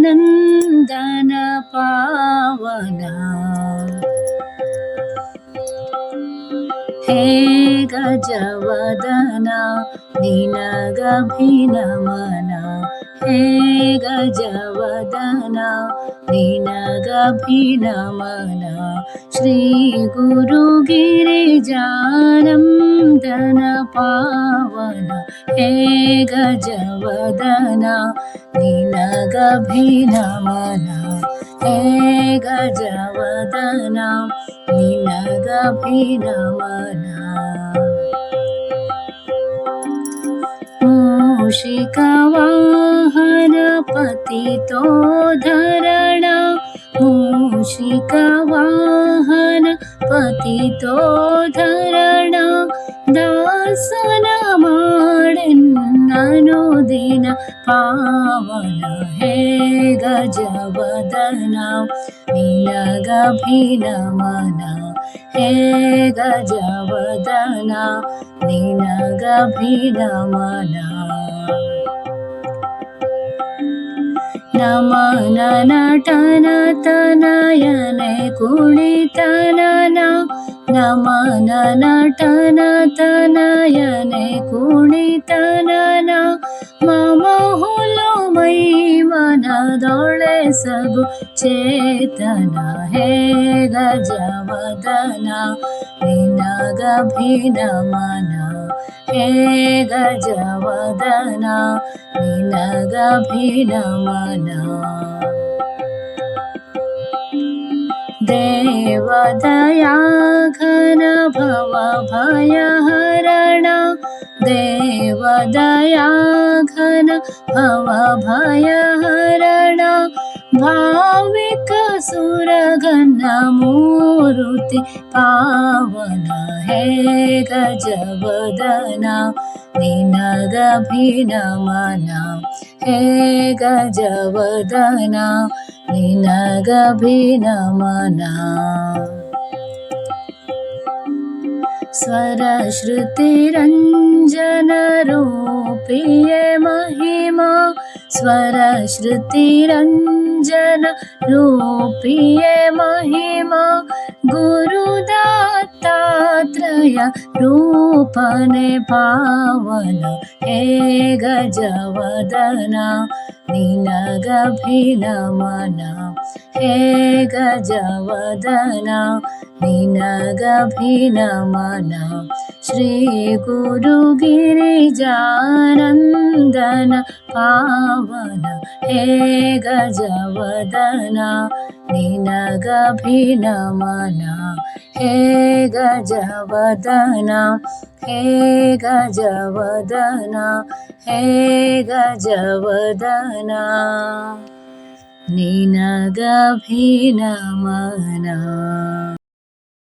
श्रीगुरुगिरिजानन्दन पावना हे गजवदना निनगभिनमना हे गजवदना निनगभिनमना श्रीगुरुगिरिजानन्दन पावन। हे गजवदना निनगभिनमना हे गजवदना निनगभिनमना मूषिकवाहन पतितो धरण मूषिकवाहन पतितो धरण माडिन्ननुदिन पावन हे गजवदना निनगभिनमना हे गजवदना निनगभिनमना ನಮನ ನಟನ ತನಯನೆ ಕುಣಿತನನ ನಮನ ನಟನ ತನಯನೆ ಕುಣಿತನನ ಮಮ ಹುಲು ಮೈ ಮನದೊಳೆ ಸಗು ಚೇತನ ಹೇ ಗಜವದನ ನಿನಗಭಿನ ಮನ हे गजवदना निनगभिनमना देवदया घन भव भयहरण देवदया घन भव भयहरण भाविक सुरगन्नमूरुति पावन हे गजवदना निनगभिनमना हे गजवदना निनगभिनमना। स्वरश्रुतिरञ्जनरूपिये महिमा स्वरश्रुतिरञ्जन रूपिये महिमा गुरुदत्तात्रय रूपने पावन हे गजवदना निनगभिनमना हे गजवदना निनगभिनमना श्रीगुरुगिरिजानन्दन पावन हे गजवदना निनगभिनमना हे गजवदना हे गजवदना हे गजवदना निनगभिनमना